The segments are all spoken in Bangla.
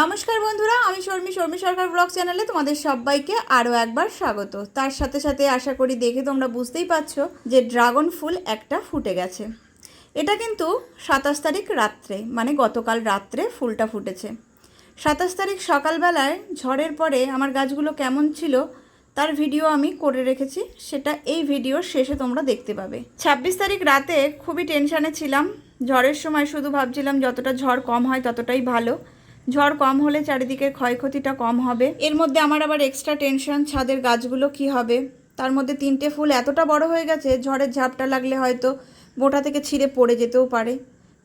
নমস্কার বন্ধুরা, আমি শর্মি শর্মি সরকার ব্লগ চ্যানেলে তোমাদের সবাইকে আরও একবার স্বাগত। তার সাথে সাথে আশা করি দেখে তোমরা বুঝতেই পারছ যে ড্রাগন ফুল একটা ফুটে গেছে। এটা কিন্তু সাতাশ তারিখ রাত্রে মানে গতকাল রাত্রে ফুলটা ফুটেছে। সাতাশ তারিখ সকালবেলায় ঝড়ের পরে আমার গাছগুলো কেমন ছিল তার ভিডিও আমি করে রেখেছি, সেটা এই ভিডিওর শেষে তোমরা দেখতে পাবে। ছাব্বিশ তারিখ রাতে খুবই টেনশানে ছিলাম, ঝড়ের সময় শুধু ভাবছিলাম যতটা ঝড় কম হয় ততটাই ভালো। ঝড় কম হলে চারিদিকে ক্ষয়ক্ষতিটা কম হবে। এর মধ্যে আমার আবার এক্সট্রা টেনশন ছাদের গাছগুলো কি হবে? তার মধ্যে তিনটে ফুল এতটা বড় হয়ে গেছে, ঝড়ের ঝাপটা লাগলে হয়তো গোটা থেকে ছিঁড়ে পড়ে যেতেও পারে।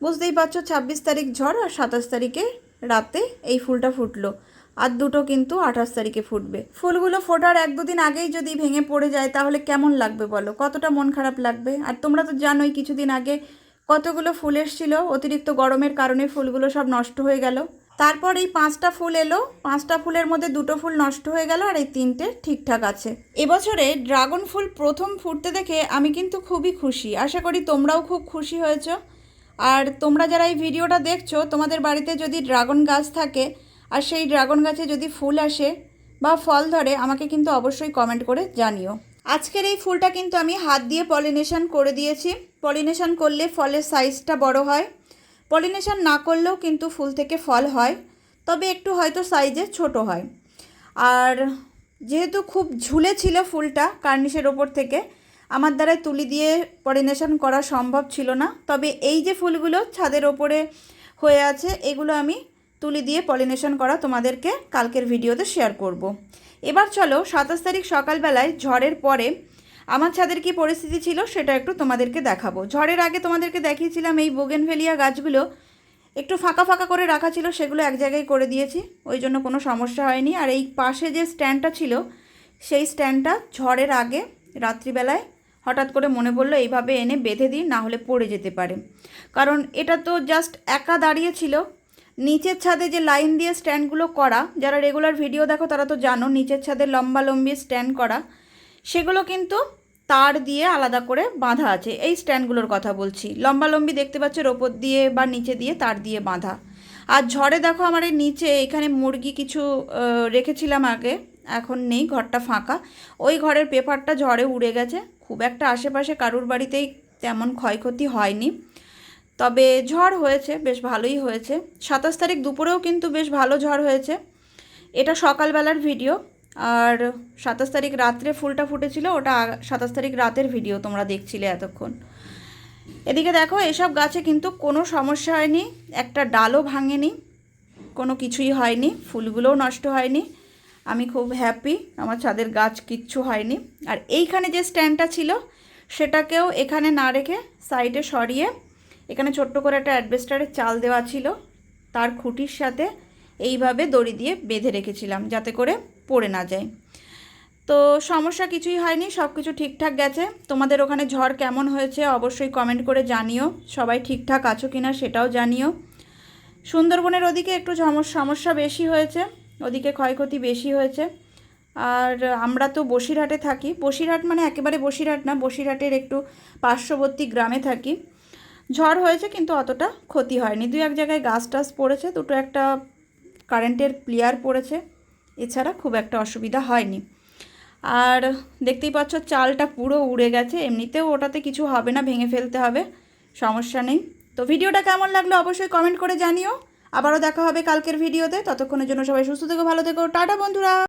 বুঝতেই পারছ, ছাব্বিশ তারিখ ঝড় আর সাতাশ তারিখে রাতে এই ফুলটা ফুটলো। আর দুটো কিন্তু আঠাশ তারিখে ফুটবে। ফুলগুলো ফোটার এক দুদিন আগেই যদি ভেঙে পড়ে যায়, তাহলে কেমন লাগবে বলো? কতটা মন খারাপ লাগবে? আর তোমরা তো জানোই কিছুদিন আগে কতগুলো ফুল এসেছিল, অতিরিক্ত গরমের কারণে ফুলগুলো সব নষ্ট হয়ে গেল। তারপর এই পাঁচটা ফুল এলো। পাঁচটা ফুলের মধ্যে দুটো ফুল নষ্ট হয়ে গেল আর এই তিনটে ঠিকঠাক আছে। এবছরে ড্রাগন ফুল প্রথম ফুটতে দেখে আমি কিন্তু খুবই খুশি। আশা করি তোমরাও খুব খুশি হয়েছো। আর তোমরা যারা এই ভিডিওটা দেখছ, তোমাদের বাড়িতে যদি ড্রাগন গাছ থাকে আর সেই ড্রাগন গাছে যদি ফুল আসে বা ফল ধরে, আমাকে কিন্তু অবশ্যই কমেন্ট করে জানিও। আজকের এই ফুলটা কিন্তু আমি হাত দিয়ে পলিনেশন করে দিয়েছি। পলিনেশন করলে ফলের সাইজটা বড় হয়। পলিনেশন না করলেও কিন্তু ফুল থেকে ফল হয়, তবে একটু হয়তো সাইজে ছোট হয় আর যেহেতু খুব ঝুলে ছিল ফুলটা কার্নিশের ওপর থেকে, আমার দ্বারাই তুলি দিয়ে পলিনেশন করা সম্ভব ছিল না তবে এই যে ফুলগুলো ছাদের ওপরে হয়ে আছে, এগুলো আমি তুলি দিয়ে পলিনেশন করা তোমাদেরকে কালকের ভিডিওতে শেয়ার করব। এবার চলো সাতাশ তারিখ সকালবেলায় ঝড়ের পরে আমার ছাদের কি পরিস্থিতি ছিল সেটা একটু তোমাদেরকে দেখাবো। ঝড়ের আগে তোমাদেরকে দেখিয়েছিলাম এই বোগেনভেলিয়া গাছগুলো। একটু ফাঁকা ফাঁকা করে রাখা ছিল, সেগুলো এক জায়গায় করে দিয়েছি। ওই জন্য কোনো সমস্যা হয়নি। আর এই পাশে যে স্ট্যান্ডটা ছিল, সেই স্ট্যান্ডটা ঝড়ের আগে রাত্রিবেলায় হঠাৎ করে মনে পড়ল, এইভাবে এনে বেঁধে দিই না হলে পড়ে যেতে পারে। কারণ এটা তো জাস্ট একা দাঁড়িয়ে ছিল। নিচের ছাদে যে লাইন দিয়ে স্ট্যান্ডগুলো করা, যারা রেগুলার ভিডিও দেখো তারা তো জানো, নিচের ছাদে লম্বা লম্বি স্ট্যান্ড করা, সেগুলো কিন্তু তার দিয়ে আলাদা করে বাঁধা আছে। এই স্ট্যান্ডগুলোর কথা বলছি। লম্বালম্বি দেখতে পাচ্ছ ওপর দিয়ে বা নিচে দিয়ে তার দিয়ে বাঁধা। আর ঝড়ে দেখো আমার এই নিচে, এখানে মুরগি কিছু রেখেছিলাম আগে, এখন নেই, ঘরটা ফাঁকা। ওই ঘরের পেপারটা ঝড়ে উড়ে গেছে। খুব একটা আশেপাশে কারুর বাড়িতেই তেমন ক্ষয়ক্ষতি হয়নি। তবে ঝড় হয়েছে, বেশ ভালোই হয়েছে। সাতাশ তারিখ দুপুরেও কিন্তু বেশ ভালো ঝড় হয়েছে। এটা সকালবেলার ভিডিও। আর সাতাশ তারিখ রাত্রে ফুলটা ফুটেছিল, ওটা সাতাশ তারিখ রাতের ভিডিও তোমরা দেখছিলে এতক্ষণ। এদিকে দেখো, এসব গাছে কিন্তু কোনো সমস্যা হয়নি, একটা ডালও ভাঙেনি, কোনো কিছুই হয়নি, ফুলগুলোও নষ্ট হয়নি। আমি খুব হ্যাপি আমার ছাদের গাছ কিচ্ছু হয়নি। আর এইখানে যে স্ট্যান্ডটা ছিল, সেটাকেও এখানে না রেখে সাইডে সরিয়ে, এখানে ছোট্ট করে একটা অ্যাডভেস্টারের চাল দেওয়া ছিল, তার খুঁটির সাথে এইভাবে দড়ি দিয়ে বেঁধে রেখেছিলাম, যাতে করে পড়ে না যায়। তো সমস্যা কিছুই হয়নি, সব কিছু ঠিকঠাক গেছে। তোমাদের ওখানে ঝড় কেমন হয়েছে অবশ্যই কমেন্ট করে জানিও। সবাই ঠিকঠাক আছো কিনা সেটাও জানিও। সুন্দরবনের ওদিকে একটু সমস্যা বেশি হয়েছে, ওদিকে ক্ষয়ক্ষতি বেশি হয়েছে। আর আমরা তো বসিরহাটে থাকি। বসিরহাট মানে একেবারে বসিরহাট না, বসিরহাটের একটু পার্শ্ববর্তী গ্রামে থাকি। ঝড় হয়েছে কিন্তু অতটা ক্ষতি হয়নি। দুই এক জায়গায় গাছ টাছ পড়েছে, দুটো একটা কারেন্টের প্লেয়ার পড়েছে। এছাড়া খুব একটা অসুবিধা হয়নি। আর দেখতেই পাচ্ছ চালটা পুরো উড়ে গেছে, এমনিতেও ওটাতে কিছু হবে না, ভেঙে ফেলতে হবে, সমস্যা নেই। তো ভিডিওটা কেমন লাগল অবশ্যই কমেন্ট করে জানিও। আবারও দেখা হবে কালকের ভিডিওতে, ততক্ষণের জন্য সবাই সুস্থ থেকো, ভালো থেকো, টাটা বন্ধুরা!